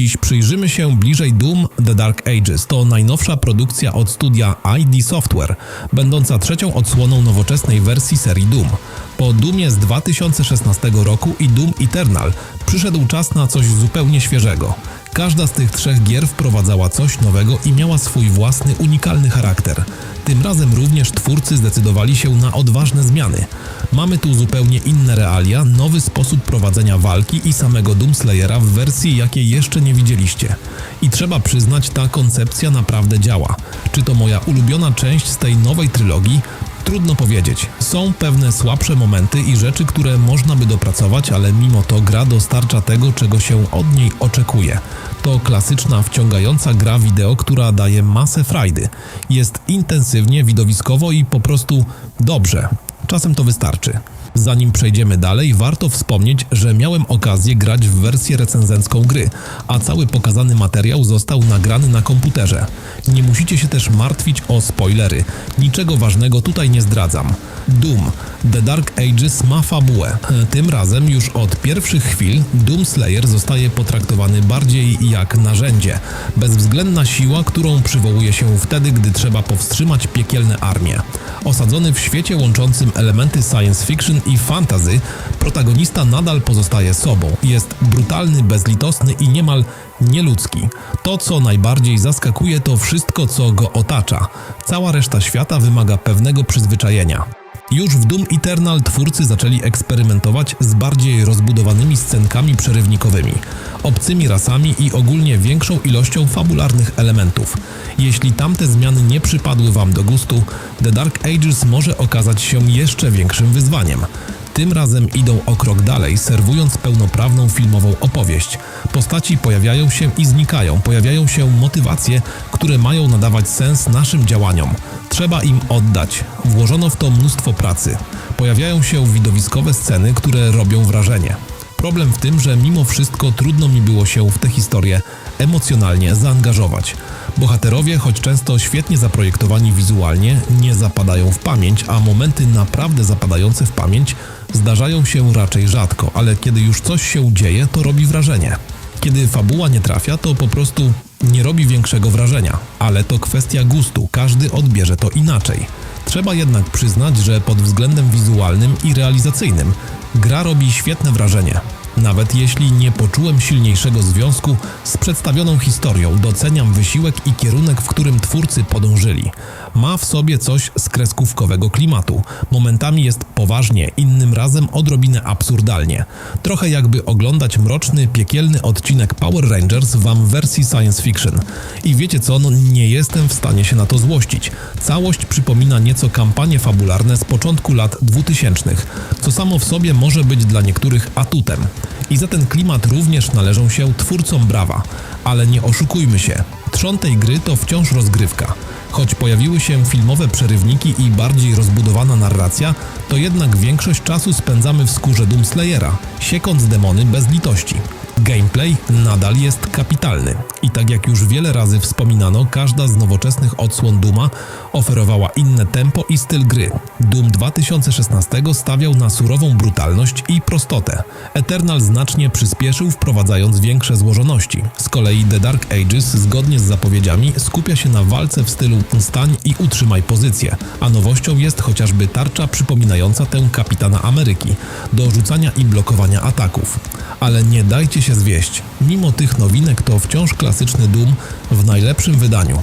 Dziś przyjrzymy się bliżej Doom The Dark Ages. To najnowsza produkcja od studia ID Software, będąca trzecią odsłoną nowoczesnej wersji serii Doom. Po Doomie z 2016 roku i Doom Eternal przyszedł czas na coś zupełnie świeżego. Każda z tych trzech gier wprowadzała coś nowego i miała swój własny, unikalny charakter. Tym razem również twórcy zdecydowali się na odważne zmiany. Mamy tu zupełnie inne realia, nowy sposób prowadzenia walki i samego Doomslayera w wersji, jakiej jeszcze nie widzieliście. I trzeba przyznać, ta koncepcja naprawdę działa. Czy to moja ulubiona część z tej nowej trylogii? Trudno powiedzieć. Są pewne słabsze momenty i rzeczy, które można by dopracować, ale mimo to gra dostarcza tego, czego się od niej oczekuje. To klasyczna, wciągająca gra wideo, która daje masę frajdy. Jest intensywnie, widowiskowo i po prostu dobrze. Czasem to wystarczy. Zanim przejdziemy dalej, warto wspomnieć, że miałem okazję grać w wersję recenzencką gry, a cały pokazany materiał został nagrany na komputerze. Nie musicie się też martwić o spoilery. Niczego ważnego tutaj nie zdradzam. Doom The Dark Ages ma fabułę. Tym razem już od pierwszych chwil Doom Slayer zostaje potraktowany bardziej jak narzędzie. Bezwzględna siła, którą przywołuje się wtedy, gdy trzeba powstrzymać piekielne armie. Osadzony w świecie łączącym elementy science fiction i fantasy, protagonista nadal pozostaje sobą. Jest brutalny, bezlitosny i niemal nieludzki. To, co najbardziej zaskakuje, to wszystko, co go otacza. Cała reszta świata wymaga pewnego przyzwyczajenia. Już w Doom Eternal twórcy zaczęli eksperymentować z bardziej rozbudowanymi scenkami przerywnikowymi, obcymi rasami i ogólnie większą ilością fabularnych elementów. Jeśli tamte zmiany nie przypadły Wam do gustu, The Dark Ages może okazać się jeszcze większym wyzwaniem. Tym razem idą o krok dalej, serwując pełnoprawną filmową opowieść. Postaci pojawiają się i znikają, pojawiają się motywacje, które mają nadawać sens naszym działaniom. Trzeba im oddać. Włożono w to mnóstwo pracy. Pojawiają się widowiskowe sceny, które robią wrażenie. Problem w tym, że mimo wszystko trudno mi było się w tę historię emocjonalnie zaangażować. Bohaterowie, choć często świetnie zaprojektowani wizualnie, nie zapadają w pamięć, a momenty naprawdę zapadające w pamięć zdarzają się raczej rzadko, ale kiedy już coś się dzieje, to robi wrażenie. Kiedy fabuła nie trafia, to po prostu nie robi większego wrażenia, ale to kwestia gustu, każdy odbierze to inaczej. Trzeba jednak przyznać, że pod względem wizualnym i realizacyjnym gra robi świetne wrażenie. Nawet jeśli nie poczułem silniejszego związku z przedstawioną historią, doceniam wysiłek i kierunek, w którym twórcy podążyli. Ma w sobie coś z kreskówkowego klimatu. Momentami jest poważnie, innym razem odrobinę absurdalnie. Trochę jakby oglądać mroczny, piekielny odcinek Power Rangers wam w wersji science fiction. I wiecie co, no nie jestem w stanie się na to złościć. Całość przypomina nieco kampanie fabularne z początku lat 2000, co samo w sobie może być dla niektórych atutem. I za ten klimat również należą się twórcom brawa. Ale nie oszukujmy się, trzon tej gry to wciąż rozgrywka. Choć pojawiły się filmowe przerywniki i bardziej rozbudowana narracja, to jednak większość czasu spędzamy w skórze Doomslayera, siekąc demony bez litości. Gameplay nadal jest kapitalny i tak jak już wiele razy wspominano, każda z nowoczesnych odsłon Duma oferowała inne tempo i styl gry. Doom 2016 stawiał na surową brutalność i prostotę. Eternal znacznie przyspieszył, wprowadzając większe złożoności. Z kolei The Dark Ages, zgodnie z zapowiedziami, skupia się na walce w stylu stań i utrzymaj pozycję, a nowością jest chociażby tarcza przypominająca tę Kapitana Ameryki do rzucania i blokowania ataków. Ale nie dajcie się zwieść. Mimo tych nowinek to wciąż klasyczny Doom w najlepszym wydaniu.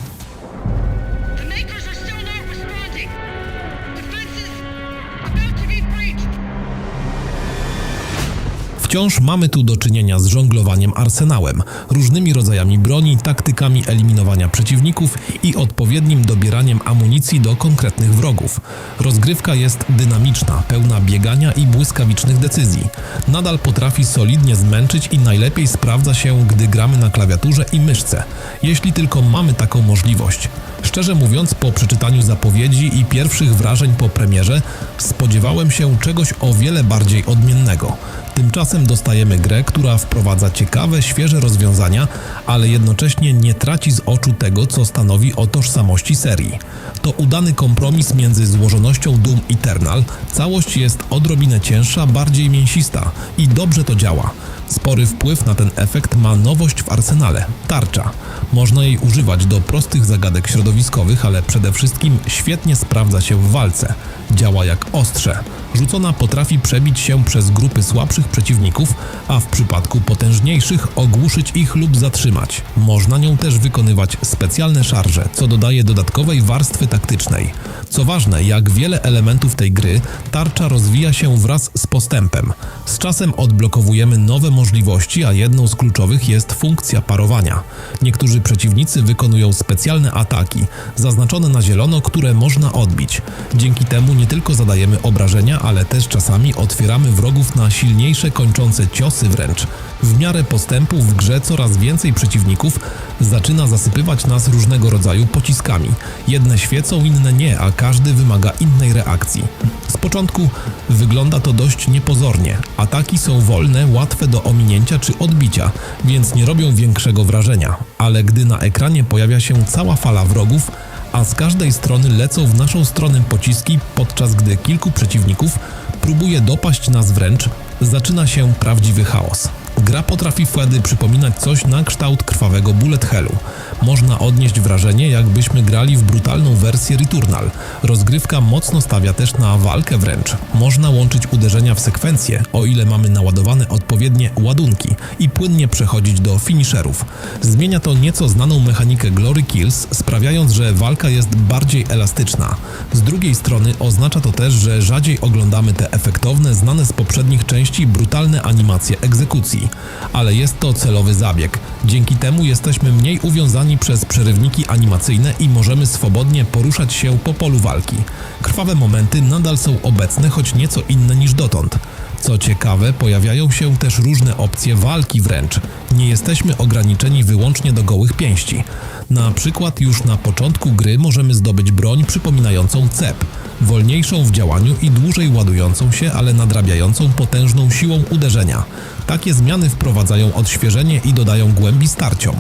Wciąż mamy tu do czynienia z żonglowaniem arsenałem, różnymi rodzajami broni, taktykami eliminowania przeciwników i odpowiednim dobieraniem amunicji do konkretnych wrogów. Rozgrywka jest dynamiczna, pełna biegania i błyskawicznych decyzji. Nadal potrafi solidnie zmęczyć i najlepiej sprawdza się, gdy gramy na klawiaturze i myszce, jeśli tylko mamy taką możliwość. Szczerze mówiąc, po przeczytaniu zapowiedzi i pierwszych wrażeń po premierze, spodziewałem się czegoś o wiele bardziej odmiennego. Tymczasem dostajemy grę, która wprowadza ciekawe, świeże rozwiązania, ale jednocześnie nie traci z oczu tego, co stanowi o tożsamości serii. To udany kompromis między złożonością Doom Eternal, całość jest odrobinę cięższa, bardziej mięsista i dobrze to działa. Spory wpływ na ten efekt ma nowość w arsenale tarcza. Można jej używać do prostych zagadek środowiskowych, ale przede wszystkim świetnie sprawdza się w walce. Działa jak ostrze. Rzucona potrafi przebić się przez grupy słabszych przeciwników, a w przypadku potężniejszych ogłuszyć ich lub zatrzymać. Można nią też wykonywać specjalne szarże, co dodaje dodatkowej warstwy taktycznej. Co ważne, jak wiele elementów tej gry, tarcza rozwija się wraz z postępem. Z czasem odblokowujemy nowe możliwości, a jedną z kluczowych jest funkcja parowania. Niektórzy przeciwnicy wykonują specjalne ataki, zaznaczone na zielono, które można odbić. Dzięki temu nie tylko zadajemy obrażenia, ale też czasami otwieramy wrogów na silniejsze, kończące ciosy wręcz. W miarę postępu w grze coraz więcej przeciwników zaczyna zasypywać nas różnego rodzaju pociskami. Jedne świecą, inne nie, a każdy wymaga innej reakcji. Z początku wygląda to dość niepozornie. Ataki są wolne, łatwe do ominięcia czy odbicia, więc nie robią większego wrażenia. Ale gdy na ekranie pojawia się cała fala wrogów, a z każdej strony lecą w naszą stronę pociski, podczas gdy kilku przeciwników próbuje dopaść nas wręcz, zaczyna się prawdziwy chaos. Gra potrafi wtedy przypominać coś na kształt krwawego bullet hellu. Można odnieść wrażenie, jakbyśmy grali w brutalną wersję Returnal. Rozgrywka mocno stawia też na walkę wręcz. Można łączyć uderzenia w sekwencje, o ile mamy naładowane odpowiednie ładunki i płynnie przechodzić do finisherów. Zmienia to nieco znaną mechanikę Glory Kills, sprawiając, że walka jest bardziej elastyczna. Z drugiej strony oznacza to też, że rzadziej oglądamy te efektowne, znane z poprzednich części brutalne animacje egzekucji. Ale jest to celowy zabieg. Dzięki temu jesteśmy mniej uwiązani przez przerywniki animacyjne i możemy swobodnie poruszać się po polu walki. Krwawe momenty nadal są obecne, choć nieco inne niż dotąd. Co ciekawe, pojawiają się też różne opcje walki wręcz. Nie jesteśmy ograniczeni wyłącznie do gołych pięści. Na przykład już na początku gry możemy zdobyć broń przypominającą cep, wolniejszą w działaniu i dłużej ładującą się, ale nadrabiającą potężną siłą uderzenia. Takie zmiany wprowadzają odświeżenie i dodają głębi starciom.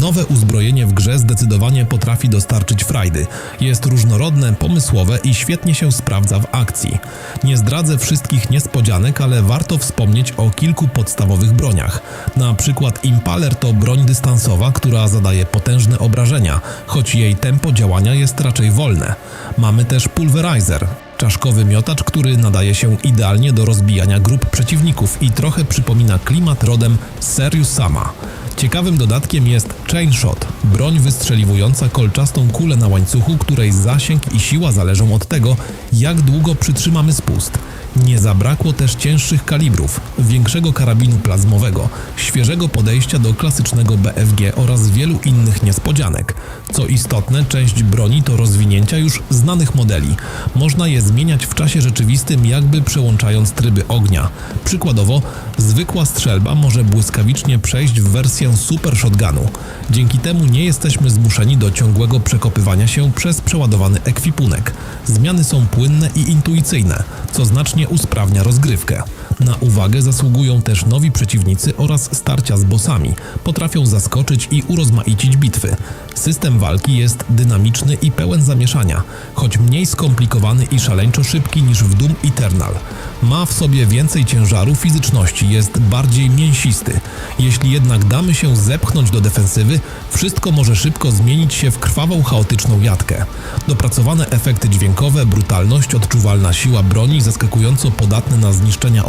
Nowe uzbrojenie w grze zdecydowanie potrafi dostarczyć frajdy. Jest różnorodne, pomysłowe i świetnie się sprawdza w akcji. Nie zdradzę wszystkich niespodzianek, ale warto wspomnieć o kilku podstawowych broniach. Na przykład Impaler to broń dystansowa, która zadaje potężne obrażenia, choć jej tempo działania jest raczej wolne. Mamy też Pulverizer, czaszkowy miotacz, który nadaje się idealnie do rozbijania grup przeciwników i trochę przypomina klimat rodem z Serious Sama. Ciekawym dodatkiem jest Chain Shot, broń wystrzeliwująca kolczastą kulę na łańcuchu, której zasięg i siła zależą od tego, jak długo przytrzymamy spust. Nie zabrakło też cięższych kalibrów, większego karabinu plazmowego, świeżego podejścia do klasycznego BFG oraz wielu innych niespodzianek. Co istotne, część broni to rozwinięcia już znanych modeli. Można je zmieniać w czasie rzeczywistym, jakby przełączając tryby ognia. Przykładowo, zwykła strzelba może błyskawicznie przejść w wersję super shotgunu. Dzięki temu nie jesteśmy zmuszeni do ciągłego przekopywania się przez przeładowany ekwipunek. Zmiany są płynne i intuicyjne, co znacznie usprawnia rozgrywkę. Na uwagę zasługują też nowi przeciwnicy oraz starcia z bossami. Potrafią zaskoczyć i urozmaicić bitwy. System walki jest dynamiczny i pełen zamieszania, choć mniej skomplikowany i szaleńczo szybki niż w Doom Eternal. Ma w sobie więcej ciężaru fizyczności, jest bardziej mięsisty. Jeśli jednak damy się zepchnąć do defensywy, wszystko może szybko zmienić się w krwawą, chaotyczną jatkę. Dopracowane efekty dźwiękowe, brutalność, odczuwalna siła broni, zaskakująco podatne na zniszczenia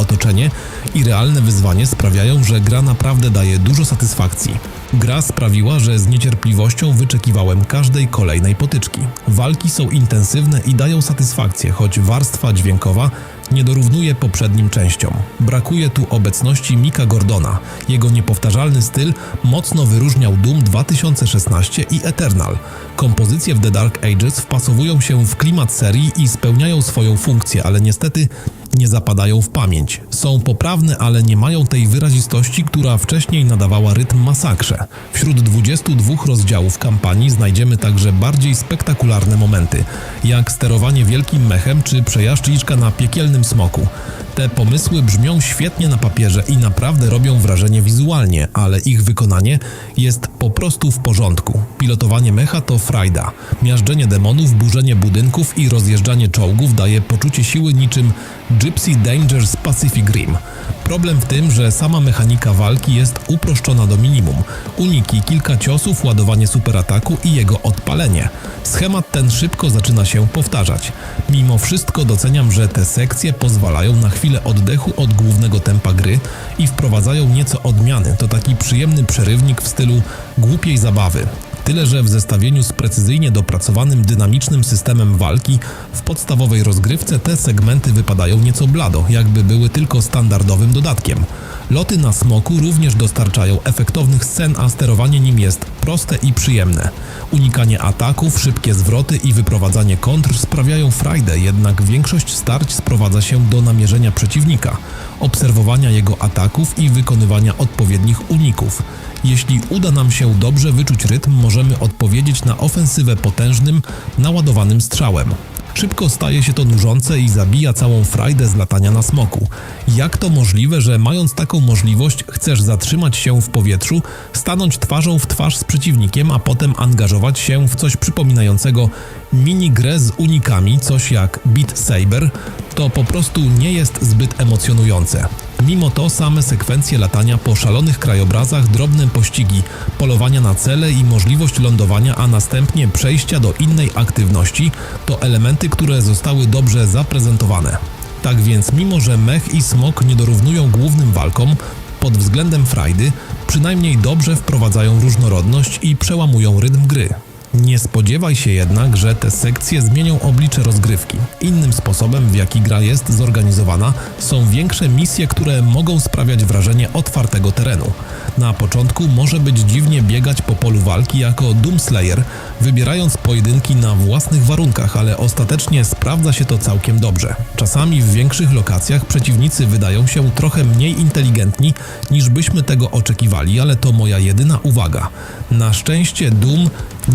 i realne wyzwanie sprawiają, że gra naprawdę daje dużo satysfakcji. Gra sprawiła, że z niecierpliwością wyczekiwałem każdej kolejnej potyczki. Walki są intensywne i dają satysfakcję, choć warstwa dźwiękowa nie dorównuje poprzednim częściom. Brakuje tu obecności Mika Gordona. Jego niepowtarzalny styl mocno wyróżniał Doom 2016 i Eternal. Kompozycje w The Dark Ages wpasowują się w klimat serii i spełniają swoją funkcję, ale niestety nie zapadają w pamięć. Są poprawne, ale nie mają tej wyrazistości, która wcześniej nadawała rytm masakrze. Wśród 22 rozdziałów kampanii znajdziemy także bardziej spektakularne momenty, jak sterowanie wielkim mechem czy przejażdżka na piekielnym smoku. Te pomysły brzmią świetnie na papierze i naprawdę robią wrażenie wizualnie, ale ich wykonanie jest po prostu w porządku. Pilotowanie mecha to frajda. Miażdżenie demonów, burzenie budynków i rozjeżdżanie czołgów daje poczucie siły niczym Gypsy Dangers Pacific Rim. Problem w tym, że sama mechanika walki jest uproszczona do minimum. Uniki, kilka ciosów, ładowanie superataku i jego odpalenie. Schemat ten szybko zaczyna się powtarzać. Mimo wszystko doceniam, że te sekcje pozwalają na chwilę oddechu od głównego tempa gry i wprowadzają nieco odmiany. To taki przyjemny przerywnik w stylu głupiej zabawy. Tyle, że w zestawieniu z precyzyjnie dopracowanym dynamicznym systemem walki w podstawowej rozgrywce te segmenty wypadają nieco blado, jakby były tylko standardowym dodatkiem. Loty na smoku również dostarczają efektownych scen, a sterowanie nim jest proste i przyjemne. Unikanie ataków, szybkie zwroty i wyprowadzanie kontr sprawiają frajdę, jednak większość starć sprowadza się do namierzenia przeciwnika, obserwowania jego ataków i wykonywania odpowiednich uników. Jeśli uda nam się dobrze wyczuć rytm, możemy odpowiedzieć na ofensywę potężnym, naładowanym strzałem. Szybko staje się to nużące i zabija całą frajdę z latania na smoku. Jak to możliwe, że mając taką możliwość chcesz zatrzymać się w powietrzu, stanąć twarzą w twarz z przeciwnikiem, a potem angażować się w coś przypominającego minigrę z unikami, coś jak Beat Saber, to po prostu nie jest zbyt emocjonujące. Mimo to same sekwencje latania po szalonych krajobrazach, drobne pościgi, polowania na cele i możliwość lądowania, a następnie przejścia do innej aktywności to elementy, które zostały dobrze zaprezentowane. Tak więc mimo, że mech i smok nie dorównują głównym walkom, pod względem frajdy przynajmniej dobrze wprowadzają różnorodność i przełamują rytm gry. Nie spodziewaj się jednak, że te sekcje zmienią oblicze rozgrywki. Innym sposobem, w jaki gra jest zorganizowana, są większe misje, które mogą sprawiać wrażenie otwartego terenu. Na początku może być dziwnie biegać po polu walki jako Doomslayer, wybierając pojedynki na własnych warunkach, ale ostatecznie sprawdza się to całkiem dobrze. Czasami w większych lokacjach przeciwnicy wydają się trochę mniej inteligentni niż byśmy tego oczekiwali, ale to moja jedyna uwaga. Na szczęście Doom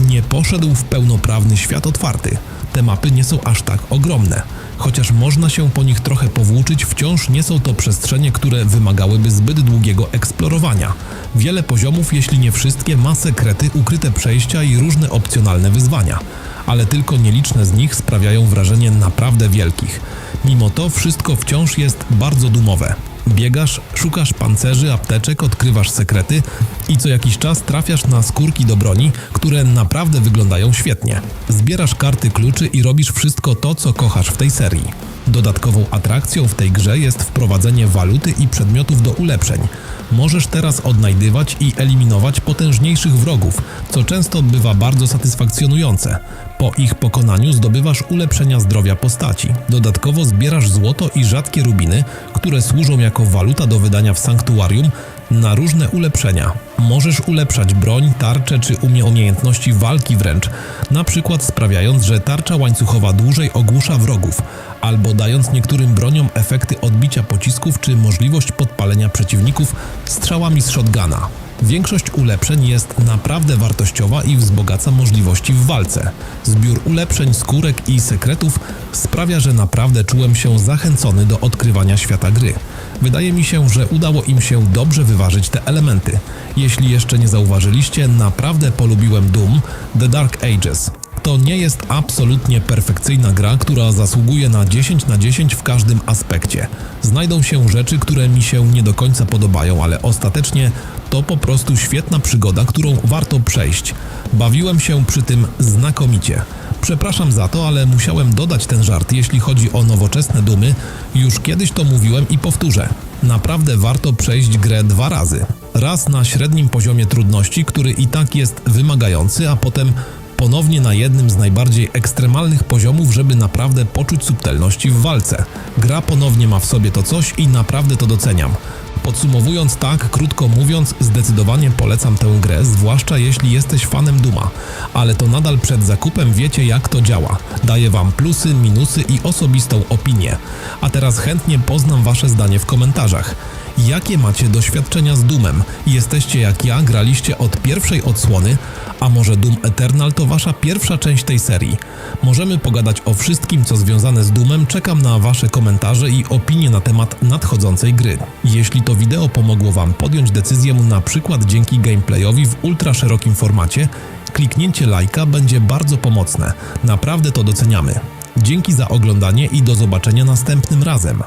nie poszedł w pełnoprawny świat otwarty. Te mapy nie są aż tak ogromne. Chociaż można się po nich trochę powłóczyć, wciąż nie są to przestrzenie, które wymagałyby zbyt długiego eksplorowania. Wiele poziomów, jeśli nie wszystkie, ma sekrety, ukryte przejścia i różne opcjonalne wyzwania. Ale tylko nieliczne z nich sprawiają wrażenie naprawdę wielkich. Mimo to wszystko wciąż jest bardzo dumowe. Biegasz, szukasz pancerzy, apteczek, odkrywasz sekrety i co jakiś czas trafiasz na skórki do broni, które naprawdę wyglądają świetnie. Zbierasz karty kluczy i robisz wszystko to, co kochasz w tej serii. Dodatkową atrakcją w tej grze jest wprowadzenie waluty i przedmiotów do ulepszeń. Możesz teraz odnajdywać i eliminować potężniejszych wrogów, co często bywa bardzo satysfakcjonujące. Po ich pokonaniu zdobywasz ulepszenia zdrowia postaci. Dodatkowo zbierasz złoto i rzadkie rubiny, które służą jako waluta do wydania w sanktuarium na różne ulepszenia. Możesz ulepszać broń, tarcze czy umie umiejętności walki wręcz, na przykład sprawiając, że tarcza łańcuchowa dłużej ogłusza wrogów, albo dając niektórym broniom efekty odbicia pocisków czy możliwość podpalenia przeciwników strzałami z shotguna. Większość ulepszeń jest naprawdę wartościowa i wzbogaca możliwości w walce. Zbiór ulepszeń, skórek i sekretów sprawia, że naprawdę czułem się zachęcony do odkrywania świata gry. Wydaje mi się, że udało im się dobrze wyważyć te elementy. Jeśli jeszcze nie zauważyliście, naprawdę polubiłem Doom The Dark Ages. To nie jest absolutnie perfekcyjna gra, która zasługuje na 10 na 10 w każdym aspekcie. Znajdą się rzeczy, które mi się nie do końca podobają, ale ostatecznie to po prostu świetna przygoda, którą warto przejść. Bawiłem się przy tym znakomicie. Przepraszam za to, ale musiałem dodać ten żart, jeśli chodzi o nowoczesne dumy. Już kiedyś to mówiłem i powtórzę. Naprawdę warto przejść grę dwa razy. Raz na średnim poziomie trudności, który i tak jest wymagający, a potem ponownie na jednym z najbardziej ekstremalnych poziomów, żeby naprawdę poczuć subtelności w walce. Gra ponownie ma w sobie to coś i naprawdę to doceniam. Podsumowując tak, krótko mówiąc, zdecydowanie polecam tę grę, zwłaszcza jeśli jesteś fanem Duma, ale to nadal przed zakupem wiecie jak to działa. Daję wam plusy, minusy i osobistą opinię. A teraz chętnie poznam wasze zdanie w komentarzach. Jakie macie doświadczenia z Doomem? Jesteście jak ja, graliście od pierwszej odsłony, a może Doom Eternal to wasza pierwsza część tej serii? Możemy pogadać o wszystkim, co związane z Doomem. Czekam na wasze komentarze i opinie na temat nadchodzącej gry. Jeśli to wideo pomogło wam podjąć decyzję na przykład dzięki gameplayowi w ultra szerokim formacie, kliknięcie lajka będzie bardzo pomocne. Naprawdę to doceniamy. Dzięki za oglądanie i do zobaczenia następnym razem.